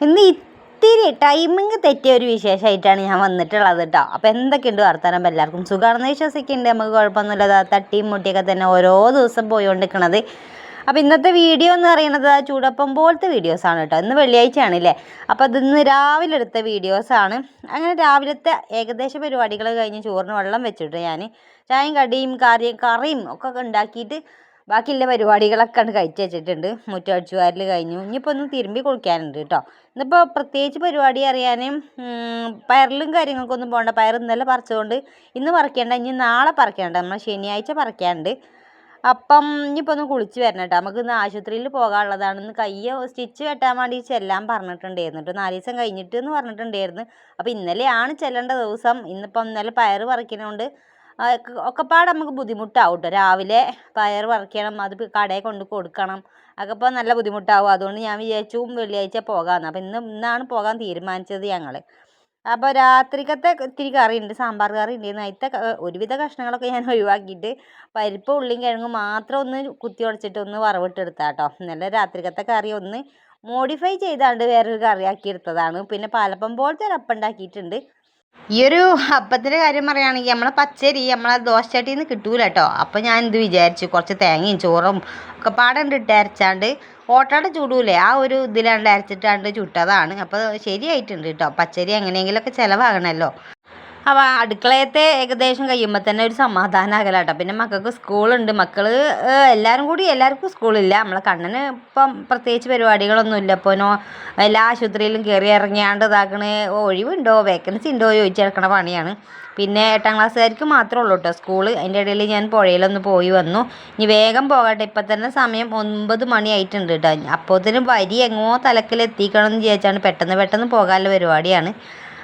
ഇന്ന് ഇത്തിരി ടൈമിങ് തെറ്റിയ ഒരു വിശേഷമായിട്ടാണ് ഞാൻ വന്നിട്ടുള്ളത് കേട്ടോ അപ്പോൾ എന്തൊക്കെയുണ്ട് വർത്തമാനം അപ്പോൾ എല്ലാവർക്കും സുഖമാണെന്ന് വിശ്വസിക്കുന്നുണ്ട് നമുക്ക് കുഴപ്പമൊന്നുമില്ല. തട്ടിയും മുട്ടിയൊക്കെ തന്നെ ഓരോ ദിവസം പോയിക്കൊണ്ടിരിക്കണത് അപ്പോൾ ഇന്നത്തെ വീഡിയോ എന്ന് പറയുന്നത് ചൂടപ്പം പോലത്തെ വീഡിയോസാണ് കേട്ടോ ഇന്ന് വെള്ളിയാഴ്ചയാണ് അല്ലേ അപ്പോൾ അതിന്ന് രാവിലെ എടുത്ത വീഡിയോസാണ് അങ്ങനെ രാവിലത്തെ ഏകദേശ പരിപാടികൾ കഴിഞ്ഞ് ചോറിന് വെള്ളം വെച്ചിട്ട് ഞാൻ ചായയും കടിയും കറിയും കറിയും ഒക്കെ ഉണ്ടാക്കിയിട്ട് ബാക്കിയുള്ള പരിപാടികളൊക്കെ ആണ് കഴിച്ച് വെച്ചിട്ടുണ്ട്. മുറ്റം അടിച്ചു വാരൽ കഴിഞ്ഞു. ഇനിയിപ്പോൾ ഒന്ന് തിരുമ്പി കുളിക്കാനുണ്ട് കേട്ടോ ഇന്നിപ്പോൾ പ്രത്യേകിച്ച് പരിപാടി അറിയാനും പയറിലും കാര്യങ്ങൾക്കൊന്നും പോകണ്ട പയർ ഇന്നലെ പറിച്ചതുകൊണ്ട് ഇന്ന് പറിക്കേണ്ട. ഇനി നാളെ പറിക്കേണ്ട. നമ്മൾ ശനിയാഴ്ച പറിക്കാനുണ്ട്. അപ്പം ഇനിയിപ്പോൾ ഒന്ന് കുളിച്ച് വരണം കേട്ടോ നമുക്ക് ഇന്ന് ആശുപത്രിയിൽ പോകാനുള്ളതാണ് ഇന്ന് കയ്യ സ്റ്റിച്ച് വെട്ടാൻ വേണ്ടി ചെല്ലാൻ പറഞ്ഞിട്ടുണ്ടായിരുന്നു കേട്ടോ നാല് ദിവസം കഴിഞ്ഞിട്ട് എന്ന് പറഞ്ഞിട്ടുണ്ടായിരുന്നു. അപ്പോൾ ഇന്നലെയാണ് ചെല്ലേണ്ട ദിവസം. ഇന്നിപ്പം ഇന്നലെ പയർ പറിക്കുന്നതുകൊണ്ട് ഒക്കെപ്പാടെ നമുക്ക് ബുദ്ധിമുട്ടാവും കേട്ടോ രാവിലെ പയർ പറിക്കണം അത് കടയിൽ കൊണ്ട് കൊടുക്കണം അതൊക്കെ നല്ല ബുദ്ധിമുട്ടാവും. അതുകൊണ്ട് ഞാൻ വിചാരിച്ചു വെള്ളിയാഴ്ച പോകാമെന്ന്. അപ്പോൾ ഇന്ന് ഇന്നാണ് പോകാൻ തീരുമാനിച്ചത് ഞങ്ങൾ അപ്പോൾ രാത്രിക്കത്തെ ഇത്തിരി കറിയുണ്ട് സാമ്പാർ കറി ഉണ്ട്. നൈത്തെ ഒരുവിധ കഷ്ണങ്ങളൊക്കെ ഞാൻ ഒഴിവാക്കിയിട്ട് പരിപ്പ് ഉള്ളിയും കിഴങ്ങും മാത്രം ഒന്ന് കുത്തി ഉടച്ചിട്ട് ഒന്ന് വറവിട്ടെടുത്താൽ കേട്ടോ നല്ല രാത്രിക്കത്തെ കറി ഒന്ന് മോഡിഫൈ ചെയ്താണ്ട് വേറൊരു കറിയാക്കി എടുത്തതാണ്. പിന്നെ പാലപ്പം പോലത്തെ ഒരു അപ്പം ഉണ്ടാക്കിയിട്ടുണ്ട്. ഈ ഒരു അപ്പത്തിന്റെ കാര്യം പറയുകയാണെങ്കിൽ നമ്മളെ പച്ചരി നമ്മളെ ദോശച്ചട്ടിയിൽ നിന്ന് കിട്ടൂല കേട്ടോ അപ്പോൾ ഞാൻ എന്ത് വിചാരിച്ചു? കുറച്ച് തേങ്ങയും ചോറും ഒക്കെ പാടുണ്ട് ഇട്ട് അരച്ചാണ്ട് ഓട്ടട ചൂടൂലേ? ആ ഒരു ഇതിലാണ്ട് അരച്ചിട്ടാണ്ട് ചുട്ടതാണ്. അപ്പോൾ ശരിയായിട്ടുണ്ട് കേട്ടോ പച്ചരി എങ്ങനെയെങ്കിലുമൊക്കെ ചിലവാകണമല്ലോ അപ്പോൾ അടുക്കളയത്തെ ഏകദേശം കഴിയുമ്പോൾ തന്നെ ഒരു സമാധാനം കേട്ടോ പിന്നെ മക്കൾക്ക് സ്കൂളുണ്ട്. മക്കൾ എല്ലാവരും കൂടി എല്ലാവർക്കും സ്കൂളില്ല. നമ്മളെ കണ്ണന് ഇപ്പം പ്രത്യേകിച്ച് പരിപാടികളൊന്നുമില്ല ഇപ്പോൾ നോ എല്ലാ ആശുപത്രിയിലും കയറി ഇറങ്ങിയാണ്ട് ഇതാക്കണ ഒഴിവുണ്ടോ? വേക്കൻസി ഉണ്ടോ? ചോദിച്ചെടുക്കണ പണിയാണ്. പിന്നെ എട്ടാം ക്ലാസ്സുകാർക്ക് മാത്രമേ ഉള്ളൂ കേട്ടോ സ്കൂൾ. അതിന്റെ ഇടയിൽ ഞാൻ പുഴയിലൊന്ന് പോയി വന്നു. ഇനി വേഗം പോകട്ടെ. ഇപ്പം തന്നെ സമയം ഒൻപത് മണി ആയിട്ടുണ്ട് കേട്ടോ അപ്പോഴത്തേനും വരി എങ്ങോ തലക്കിൽ എത്തിക്കണം എന്ന് വിചാരിച്ചാണ് പെട്ടെന്ന് പെട്ടെന്ന് പോകാനുള്ള പരിപാടിയാണ്.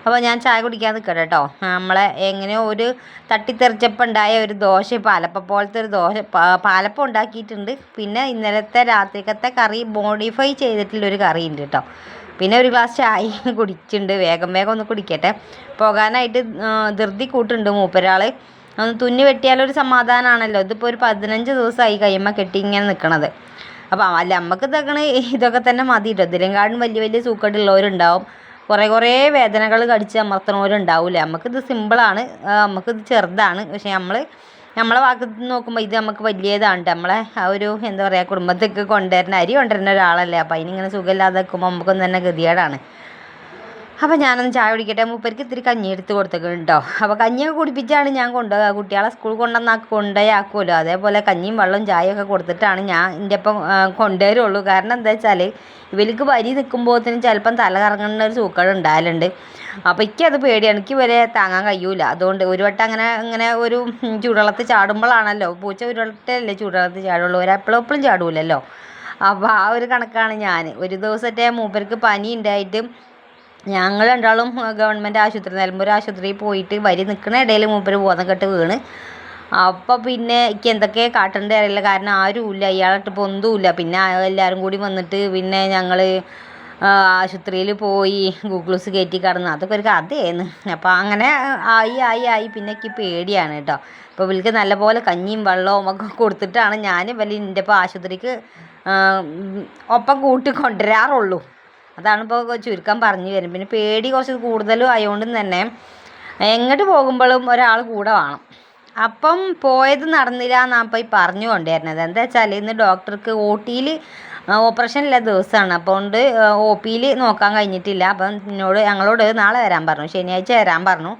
അപ്പോൾ ഞാൻ ചായ കുടിക്കാൻ നിൽക്കട്ടെ കേട്ടോ നമ്മളെ എങ്ങനെയോ ഒരു തട്ടിത്തെറിച്ചപ്പോൾ ഉണ്ടായ ഒരു ദോശ പാലപ്പ പോലത്തെ ഒരു ദോശ പാലപ്പം ഉണ്ടാക്കിയിട്ടുണ്ട്. പിന്നെ ഇന്നലത്തെ രാത്രിക്കത്തെ കറി മോഡിഫൈ ചെയ്തിട്ടുള്ളൊരു കറി ഉണ്ട് കേട്ടോ പിന്നെ ഒരു ഗ്ലാസ് ചായ കുടിച്ചിട്ടുണ്ട്. വേഗം വേഗം ഒന്ന് കുടിക്കട്ടെ. പോകാനായിട്ട് ധൃതി കൂട്ടുണ്ട് മൂപ്പരാൾ ഒന്ന് തുന്നി വെട്ടിയാലൊരു സമാധാനമാണല്ലോ ഇതിപ്പോൾ ഒരു പതിനഞ്ച് ദിവസമായി കയ്യമ്മ കെട്ടി ഇങ്ങനെ നിൽക്കണത് അപ്പം അല്ല നമുക്ക് തക്കണ ഇതൊക്കെ തന്നെ മതി കേട്ടോ ഇതിലെങ്കാടും വലിയ വലിയ സൂക്കേടുള്ളവരുണ്ടാവും. കുറേ കുറേ വേദനകൾ കടിച്ച് അമർത്തണവരുണ്ടാവില്ലേ നമുക്കിത് സിമ്പിളാണ്. നമുക്കിത് ചെറുതാണ്. പക്ഷേ നമ്മൾ നമ്മളെ ഭാഗത്ത് നോക്കുമ്പോൾ ഇത് നമുക്ക് വലിയതാണ് നമ്മളെ ആ ഒരു എന്താ പറയുക കുടുംബത്തേക്ക് കൊണ്ടുവരുന്ന അരി കൊണ്ടുവരുന്ന ഒരാളല്ലേ. അപ്പോൾ അതിനിങ്ങനെ സുഖമില്ലാതെ നിൽക്കുമ്പോൾ നമുക്കൊന്നും തന്നെ ഗതികേടാണ്. അപ്പോൾ ഞാനൊന്ന് ചായ കുടിക്കട്ടെ. മൂപ്പർക്ക് ഇത്തിരി കഞ്ഞി എടുത്ത് കൊടുത്തൊക്കെ കേട്ടോ അപ്പോൾ കഞ്ഞിയൊക്കെ കുടിപ്പിച്ചാണ് ഞാൻ കൊണ്ടുപോകുക കുട്ടികളെ സ്കൂൾ കൊണ്ടുവന്നാക്കി കൊണ്ടുപോയാക്കുമല്ലോ. അതേപോലെ കഞ്ഞിയും വെള്ളവും ചായയൊക്കെ കൊടുത്തിട്ടാണ് ഞാൻ എന്റെ ഒപ്പം കൊണ്ടുവരുള്ളൂ. കാരണം എന്താ വെച്ചാൽ ഇവർക്ക് വരി നിൽക്കുമ്പോഴത്തേനും ചിലപ്പം തല കറങ്ങുന്ന ഒരു സൂക്കൾ ഉണ്ടായാലുണ്ട് അപ്പോൾ എനിക്കത് പേടിയാണ്. എനിക്ക് വരെ താങ്ങാൻ കഴിയൂല. അതുകൊണ്ട് ഒരു വട്ടം അങ്ങനെ അങ്ങനെ ഒരു ചൂടുവെള്ളത്തിൽ ചാടുമ്പോഴാണല്ലോ. പൂച്ച ഒരു വട്ടമല്ലേ ചൂടുവെള്ളത്തിൽ ചാടുള്ളൂ. ഒരെപ്പോഴും എപ്പോഴും ചാടൂലല്ലോ. അപ്പോൾ ആ ഒരു കണക്കാണ് ഞാൻ ഒരു ദിവസത്തെ മൂപ്പർക്ക് പനി ഉണ്ടായിട്ട് ഞങ്ങൾ രണ്ടാളും ഗവൺമെന്റ് ആശുപത്രി നിലമ്പൂർ ആശുപത്രിയിൽ പോയിട്ട് വരി നിൽക്കുന്ന ഇടയിൽ മൂപ്പര് ബോധം കെട്ട് വീണ്. അപ്പോൾ പിന്നെ എനിക്ക് എന്തൊക്കെ കാട്ടേണ്ടത് അറിയില്ല. കാരണം ആരുമില്ല. ഇയാളിട്ട് ഒന്നുമില്ല. പിന്നെ എല്ലാവരും കൂടി വന്നിട്ട് പിന്നെ ഞങ്ങൾ ആശുപത്രിയിൽ പോയി ഗൂഗ്ലൂസ് കയറ്റി കിടന്നു. അതൊക്കെ ഒരു കഥയായിരുന്നു. അപ്പോൾ അങ്ങനെ ആയി ആയി ആയി. പിന്നെ എനിക്ക് പേടിയാണ് കേട്ടോ. അപ്പോൾ ഇവർക്ക് നല്ലപോലെ കഞ്ഞിയും വെള്ളവും ഒക്കെ കൊടുത്തിട്ടാണ് ഞാൻ എന്റെ ഇപ്പോൾ ആശുപത്രിക്ക് ഒപ്പം കൂട്ടി കൊണ്ടുവരാറുള്ളൂ. അതാണ് ഇപ്പോൾ ചുരുക്കം പറഞ്ഞു വരും പിന്നെ പേടി കുറച്ച് കൂടുതലും ആയതുകൊണ്ട് തന്നെ എങ്ങോട്ട് പോകുമ്പോഴും ഒരാൾ കൂടെ വേണം. അപ്പം പോയത് നടന്നില്ല എന്നാണ് ഇപ്പോൾ ഈ പറഞ്ഞു കൊണ്ടുവരുന്നത്. എന്താ വെച്ചാൽ ഇന്ന് ഡോക്ടർക്ക് ഒ ടിയിൽ ഓപ്പറേഷൻ ഇല്ല ദിവസമാണ്. അപ്പോൾ കൊണ്ട് ഒ പിയിൽ നോക്കാൻ കഴിഞ്ഞിട്ടില്ല. അപ്പം എന്നോട് ഞങ്ങളോട് നാളെ വരാൻ പറഞ്ഞു. ശനിയാഴ്ച വരാൻ പറഞ്ഞു.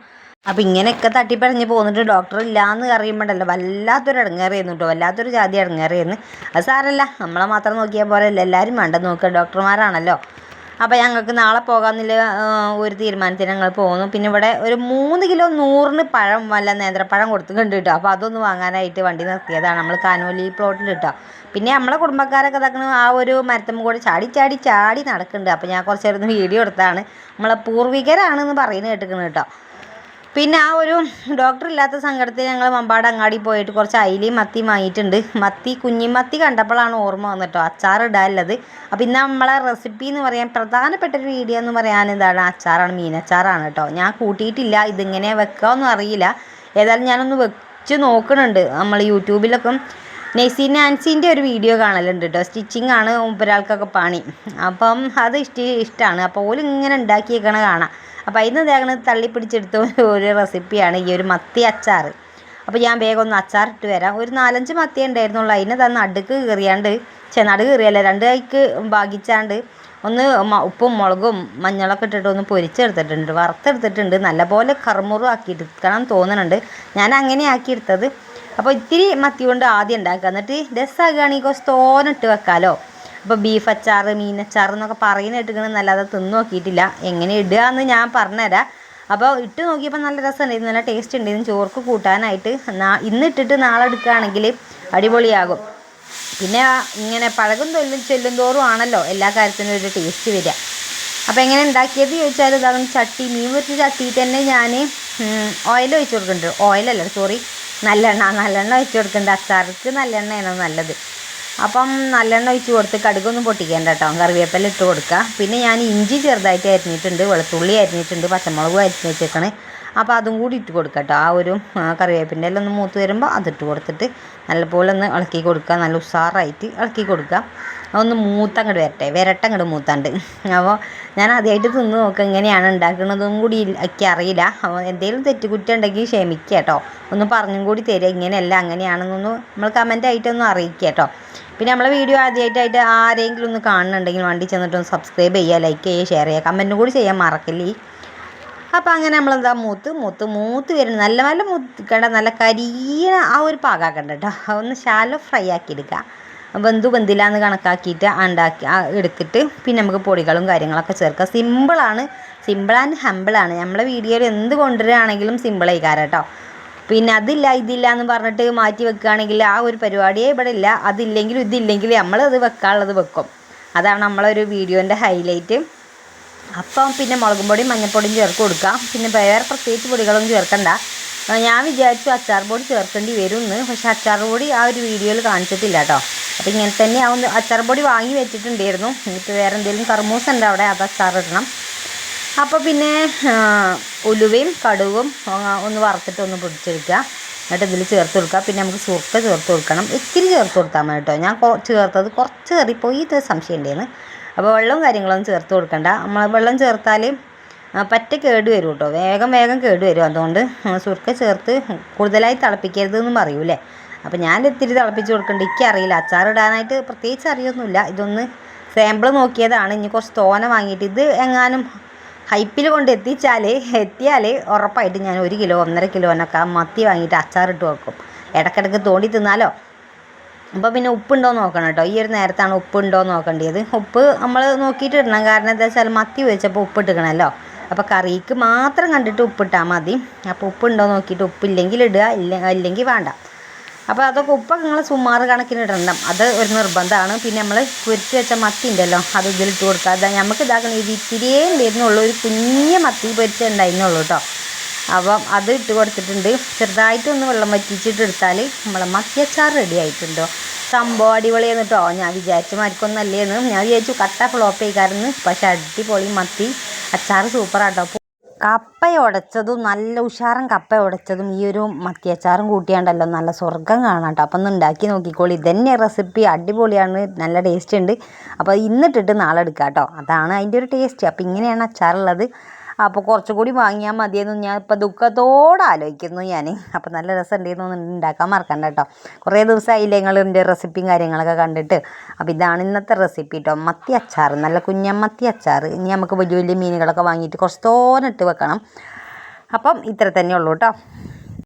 അപ്പം ഇങ്ങനെയൊക്കെ തട്ടിപ്പറഞ്ഞ് പോന്നിട്ട് ഡോക്ടർ ഇല്ലയെന്ന് അറിയുമ്പോഴല്ലോ വല്ലാത്തൊരു ഇടങ്ങേറിയെന്ന് കേട്ടോ. വല്ലാത്തൊരു ജാതി ഇടങ്ങേറിയെന്ന് അത് സാരല്ല. നമ്മളെ മാത്രം നോക്കിയാൽ പോലെ എല്ലാവരും വേണ്ട നോക്കുക ഡോക്ടർമാരാണല്ലോ. അപ്പോൾ ഞങ്ങൾക്ക് നാളെ പോകാമെന്നുള്ള ഒരു തീരുമാനത്തിന് ഞങ്ങൾ പോകുന്നു. പിന്നെ ഇവിടെ ഒരു മൂന്ന് കിലോ നൂറിന് പഴം വല്ല നേന്ത്രപ്പഴം കൊടുത്തിട്ടുണ്ട് കേട്ടോ അപ്പോൾ അതൊന്ന് വാങ്ങാനായിട്ട് വണ്ടി നിർത്തിയതാണ്. നമ്മൾ കാനോലി പ്ലോട്ടിൽ കേട്ടോ പിന്നെ നമ്മളെ കുടുംബക്കാരൊക്കെ ഇതാക്കണ ആ ഒരു മരത്തും കൂടെ ചാടി ചാടി ചാടി നടക്കുന്നുണ്ട് അപ്പോൾ ഞാൻ കുറച്ച് നേരം വീഡിയോ എടുത്താണ്. നമ്മളെ പൂർവികരാണെന്ന് പറയുന്നത് കേട്ടിരിക്കുന്നത് കേട്ടോ പിന്നെ ആ ഒരു ഡോക്ടർ ഇല്ലാത്ത സങ്കടത്തിൽ ഞങ്ങൾ മമ്പാട് അങ്ങാടി പോയിട്ട് കുറച്ച് അയിലയും മത്തിയും വാങ്ങിയിട്ടുണ്ട്. മത്തി കുഞ്ഞിമത്തി കണ്ടപ്പോഴാണ് ഓർമ്മ വന്നിട്ടോ. അച്ചാർ ഇടാനുള്ളത്. അപ്പോൾ ഇന്ന് നമ്മളെ റെസിപ്പി എന്ന് പറയാൻ പ്രധാനപ്പെട്ട ഒരു വീഡിയോ എന്ന് പറയാൻ എന്താണ്? അച്ചാറാണ് മീനച്ചാറാണ് കേട്ടോ. ഞാൻ കൂട്ടിയിട്ടില്ല. ഇതിങ്ങനെ വെക്കാമെന്നും അറിയില്ല. ഏതായാലും ഞാനൊന്ന് വെച്ച് നോക്കുന്നുണ്ട് നമ്മൾ യൂട്യൂബിലൊക്കെ നെയ്സി നാൻസിന്റെ ഒരു വീഡിയോ കാണലുണ്ട് കേട്ടോ. സ്റ്റിച്ചിങ് ആണ് ഒരാൾക്കൊക്കെ പണി. അപ്പം അത് ഇഷ്ട ഇഷ്ടമാണ് അപ്പോൾ ഓലിങ്ങനെ ഉണ്ടാക്കിയേക്കണ കാണാം. അപ്പോൾ അതിന് തള്ളി തള്ളിപ്പിടിച്ചെടുത്ത ഒരു റെസിപ്പിയാണ് ഈ ഒരു മത്തി അച്ചാർ അപ്പോൾ ഞാൻ വേഗം ഒന്ന് അച്ചാറിട്ട് വരാം. ഒരു നാലഞ്ച് മത്തി ഉണ്ടായിരുന്നുള്ളൂ. അതിനെ തന്നെ നടുക്ക് കീറിയാണ്ട് ചെ നടുക്ക് കീറിയല്ല? രണ്ട് കൈക്ക് ഭാഗിച്ചാണ്ട് ഒന്ന് ഉപ്പും മുളകും മഞ്ഞളൊക്കെ ഇട്ടിട്ട് ഒന്ന് പൊരിച്ചെടുത്തിട്ടുണ്ട്. വറുത്തെടുത്തിട്ടുണ്ട്. നല്ലപോലെ കറുമുറു ആക്കി എടുക്കണം തോന്നുന്നുണ്ട്. ഞാൻ അങ്ങനെ ആക്കി എടുത്തത് അപ്പോൾ ഇത്തിരി മത്തി കൊണ്ട് ആദ്യം ഉണ്ടാക്കുക. എന്നിട്ട് രസമാകുകയാണെങ്കിൽ കുറച്ച് തോനിട്ട് വെക്കാമല്ലോ അപ്പോൾ ബീഫ് അച്ചാർ മീനച്ചാർ എന്നൊക്കെ പറയുന്ന കേട്ടിരിക്കണം നല്ലാതെ തിന്ന് നോക്കിയിട്ടില്ല. എങ്ങനെ ഇടുക എന്ന് ഞാൻ പറഞ്ഞുതരാം. അപ്പോൾ ഇട്ട് നോക്കിയപ്പോൾ നല്ല രസമുണ്ടായിരുന്നു നല്ല ടേസ്റ്റ് ഉണ്ടായിരുന്നു ചോർക്ക് കൂട്ടാനായിട്ട് ഇന്ന് ഇട്ടിട്ട് നാളെ എടുക്കുകയാണെങ്കിൽ അടിപൊളിയാകും. പിന്നെ ഇങ്ങനെ പഴകും തൊല്ലും ചെല്ലും തോറും ആണല്ലോ എല്ലാ കാര്യത്തിനും ഒരു ടേസ്റ്റ് വരിക. അപ്പോൾ എങ്ങനെ ഉണ്ടാക്കിയത് ചോദിച്ചാൽ ഇതാണ് ചട്ടി മീൻ പൊരിച്ച ചട്ടി തന്നെ ഞാൻ ഓയിൽ ഒഴിച്ച് കൊടുക്കുന്നുണ്ട്. ഓയിലല്ല സോറി നല്ലെണ്ണ നല്ലെണ്ണ ഒഴിച്ച് കൊടുക്കുന്നുണ്ട്. അച്ചാർക്ക് നല്ലെണ്ണയാണ് നല്ലത്. അപ്പം നല്ലെണ്ണ ഒഴിച്ച് കൊടുത്ത് കടുകൊന്നും പൊട്ടിക്കേണ്ട കേട്ടോ. കറിവേപ്പില ഇട്ട് കൊടുക്കുക. പിന്നെ ഞാൻ ഇഞ്ചി ചെറുതായിട്ട് അരിഞ്ഞിട്ടുണ്ട്. വെളുത്തുള്ളി അരിഞ്ഞിട്ടുണ്ട്. പച്ചമുളകും അരിഞ്ഞ് വെച്ചേക്കണേ. അപ്പോൾ അതും കൂടി ഇട്ട് കൊടുക്കുക കേട്ടോ. ആ ഒരു കറിവേപ്പിന്റെ എല്ലാം ഒന്ന് മൂത്ത് വരുമ്പോൾ അതിട്ട് കൊടുത്തിട്ട് നല്ലപോലെ ഒന്ന് ഇളക്കി കൊടുക്കുക. നല്ല ഉഷാറായിട്ട് ഇളക്കി കൊടുക്കുക. ഒന്ന് മൂത്തങ്ങോട്ട് വരട്ടെ. വരട്ടങ്ങോട്ട് മൂത്താണ്ട്. അപ്പോൾ ഞാൻ ആദ്യമായിട്ട് തിന്ന് നോക്കുക എങ്ങനെയാണ് ഉണ്ടാക്കുന്നതും കൂടി ഒക്കെ അറിയില്ല. അപ്പോൾ എന്തെങ്കിലും തെറ്റുകുറ്റം ഉണ്ടെങ്കിൽ ക്ഷമിക്കുക കേട്ടോ. ഒന്ന് പറഞ്ഞും കൂടി തരിക. ഇങ്ങനെയല്ല അങ്ങനെയാണെന്നൊന്ന് നമ്മൾ കമന്റ് ആയിട്ടൊന്ന് അറിയിക്കുക കേട്ടോ. പിന്നെ നമ്മളെ വീഡിയോ ആദ്യമായിട്ടായിട്ട് ആരെങ്കിലും ഒന്ന് കാണുന്നുണ്ടെങ്കിൽ വണ്ടി ചെന്നിട്ട് ഒന്ന് സബ്സ്ക്രൈബ് ചെയ്യുക ലൈക്ക് ചെയ്യുക ഷെയർ ചെയ്യുക കമന്റും കൂടി ചെയ്യാൻ മറക്കില്ല? അപ്പം അങ്ങനെ നമ്മളെന്താ മൂത്ത് മൂത്ത് മൂത്ത് വരുന്നത് നല്ല നല്ല മൂത്തിക്കണ്ട നല്ല കരിയണ ആ ഒരു പാകാക്കണ്ട കേട്ടോ. ഒന്ന് ശാലോ ഫ്രൈ ആക്കി എടുക്കുക. ബന്ധു ബന്ധിലാന്ന് കണക്കാക്കിയിട്ട് ഉണ്ടാക്കി എടുത്തിട്ട് പിന്നെ നമുക്ക് പൊടികളും കാര്യങ്ങളൊക്കെ ചേർക്കുക സിമ്പിളാണ് സിമ്പിൾ ആൻഡ് ഹമ്പിളാണ് നമ്മളെ വീഡിയോയിൽ എന്ത് കൊണ്ടുവരികയാണെങ്കിലും സിമ്പിൾ ആയിക്കാരം കേട്ടോ. പിന്നെ അതില്ല ഇതില്ല എന്ന് പറഞ്ഞിട്ട് മാറ്റി വെക്കുകയാണെങ്കിൽ ആ ഒരു പരിപാടിയെ ഇവിടെ ഇല്ല. അതില്ലെങ്കിലും ഇതില്ലെങ്കിൽ നമ്മളത് വെക്കാനുള്ളത് വെക്കും. അതാണ് നമ്മളൊരു വീഡിയോന്റെ ഹൈലൈറ്റ് അപ്പം പിന്നെ മുളകും പൊടിയും മഞ്ഞൾപ്പൊടിയും ചേർത്ത് കൊടുക്കാം. പിന്നെ വേറെ പ്രത്യേകിച്ച് പൊടികളൊന്നും ചേർക്കണ്ട. ഞാൻ വിചാരിച്ചു അച്ചാർ പൊടി ചേർക്കേണ്ടി വരും എന്ന് പക്ഷെ അച്ചാർ പൊടി ആ ഒരു വീഡിയോയിൽ കാണിച്ചിട്ടില്ല കേട്ടോ. അപ്പം ഇങ്ങനെ തന്നെ ആ അച്ചാർ പൊടി വാങ്ങി വെച്ചിട്ടുണ്ടായിരുന്നു. ഇനിയിപ്പോൾ വേറെ എന്തെങ്കിലും കർമൂസ് ഉണ്ട് അവിടെ? അത് അച്ചാർ ഇടണം. അപ്പോൾ പിന്നെ ഉലുവയും കടുവും ഒന്ന് വറുത്തിട്ട് ഒന്ന് പൊടിച്ചെടുക്കുക. എന്നിട്ട് ഇതിൽ ചേർത്ത് കൊടുക്കുക. പിന്നെ നമുക്ക് സുർക്ക ചേർത്ത് കൊടുക്കണം. ഇത്തിരി ചേർത്ത് കൊടുത്താൽ മതി കേട്ടോ. ഞാൻ ചേർത്തത് കുറച്ച് കയറിപ്പോയി. ഇത് സംശയം ഉണ്ടായിരുന്നു അപ്പോൾ വെള്ളവും കാര്യങ്ങളൊന്നും ചേർത്ത് കൊടുക്കണ്ട. നമ്മൾ വെള്ളം ചേർത്താൽ പറ്റ കേട് വരും കേട്ടോ. വേഗം വേഗം കേട് വരും. അതുകൊണ്ട് സുർക്ക ചേർത്ത് കൂടുതലായി തിളപ്പിക്കരുത് എന്നും പറയൂലേ. അപ്പോൾ ഞാൻ ഇത്തിരി തിളപ്പിച്ച് കൊടുക്കുന്നുണ്ട് എനിക്കറിയില്ല അച്ചാർ ഇടാനായിട്ട് പ്രത്യേകിച്ച് അറിയൊന്നുമില്ല. ഇതൊന്ന് സാമ്പിൾ നോക്കിയതാണ്. ഇനി കുറച്ച് തോന വാങ്ങിയിട്ട് ഇത് എങ്ങാനും ഹൈപ്പിൽ കൊണ്ട് എത്തിച്ചാൽ എത്തിയാൽ ഉറപ്പായിട്ട് ഞാൻ ഒരു കിലോ ഒന്നര കിലോനൊക്കെ മത്തി വാങ്ങിയിട്ട് അച്ചാറിട്ട് വെക്കും. ഇടയ്ക്കിടയ്ക്ക് തോണ്ടി തിന്നാലോ? അപ്പോൾ പിന്നെ ഉപ്പുണ്ടോ നോക്കണം കേട്ടോ. ഈ ഒരു നേരത്താണ് ഉപ്പുണ്ടോ നോക്കേണ്ടത് ഉപ്പ് നമ്മൾ നോക്കിയിട്ട് ഇടണം. കാരണം എന്താ വെച്ചാൽ മത്തി വെച്ചപ്പോൾ ഉപ്പ് ഇട്ടിക്കണമല്ലോ. അപ്പോൾ കറിക്ക് മാത്രം കണ്ടിട്ട് ഉപ്പിട്ടാൽ മതി. അപ്പോൾ ഉപ്പുണ്ടോ നോക്കിയിട്ട് ഉപ്പില്ലെങ്കിൽ ഇടുക ഇല്ല ഇല്ലെങ്കിൽ വേണ്ട. അപ്പോൾ അതൊക്കെ ഉപ്പൊക്കെ നിങ്ങൾ സുമാറ് കണക്കിന് ഇടണം അത് ഒരു നിർബന്ധമാണ്. പിന്നെ നമ്മൾ പൊരിച്ച് വെച്ച മത്തി ഉണ്ടല്ലോ അത് ഇതിലിട്ട് കൊടുക്കുക. അതാ നമുക്ക് ഇതാക്കണം ഇത് ഇത്തിരിയേ ഉണ്ടായിരുന്നുള്ളൂ ഒരു കുഞ്ഞ് മത്തി പൊരിച്ചേ ഉണ്ടായിരുന്നുള്ളൂ കേട്ടോ അപ്പം അത് ഇട്ട് കൊടുത്തിട്ടുണ്ട്. ചെറുതായിട്ടൊന്ന് വെള്ളം വറ്റിച്ചിട്ട് എടുത്താൽ നമ്മളെ മത്തിയച്ചാർ റെഡി ആയിട്ടുണ്ടോ സംഭവം അടിപൊളിയാണ് കേട്ടോ ഞാൻ വിചാരിച്ച മാർക്കൊന്നല്ലേന്ന് ഞാൻ വിചാരിച്ചു കട്ട ഫ്ലോപ്പ് ചെയ്യാറുണ്ട് പക്ഷെ അടിപൊളി മത്തി. അച്ചാർ സൂപ്പറാട്ടോ കപ്പ ഉടച്ചതും നല്ല ഉഷാറൻ കപ്പ ഉടച്ചതും ഈ ഒരു മത്തിയച്ചാറും കൂട്ടിയാണ്ടല്ലോ നല്ല സ്വർഗം കാണാം കേട്ടോ അപ്പം ഒന്ന് ഉണ്ടാക്കി നോക്കിക്കോളി. ഇതന്നെ റെസിപ്പി അടിപൊളിയാണ്. നല്ല ടേസ്റ്റ് ഉണ്ട്. അപ്പോൾ ഇന്നിട്ടിട്ട് നാളെ എടുക്കാം കേട്ടോ അതാണ് അതിന്റെ ഒരു ടേസ്റ്റ് അപ്പോൾ ഇങ്ങനെയാണ് അച്ചാറുള്ളത്. അപ്പോൾ കുറച്ചും കൂടി വാങ്ങിയാൽ മതിയെന്ന് ഞാൻ ഇപ്പോൾ ദുഃഖത്തോടെ ആലോചിക്കുന്നു ഞാൻ അപ്പോൾ നല്ല രസം ഉണ്ടായിരുന്നു ഉണ്ടാക്കാൻ മറക്കണ്ട കേട്ടോ. കുറേ ദിവസമായില്ലേ നിങ്ങൾ റെസിപ്പിയും കാര്യങ്ങളൊക്കെ കണ്ടിട്ട്. അപ്പോൾ ഇതാണ് ഇന്നത്തെ റെസിപ്പി കേട്ടോ മത്തി അച്ചാർ നല്ല കുഞ്ഞമ്മത്തി അച്ചാർ. ഇനി നമുക്ക് വലിയ വലിയ മീനുകളൊക്കെ വാങ്ങിയിട്ട് കുറച്ച് ഇട്ട് വെക്കണം. അപ്പം ഇത്ര തന്നെ ഉള്ളൂ കേട്ടോ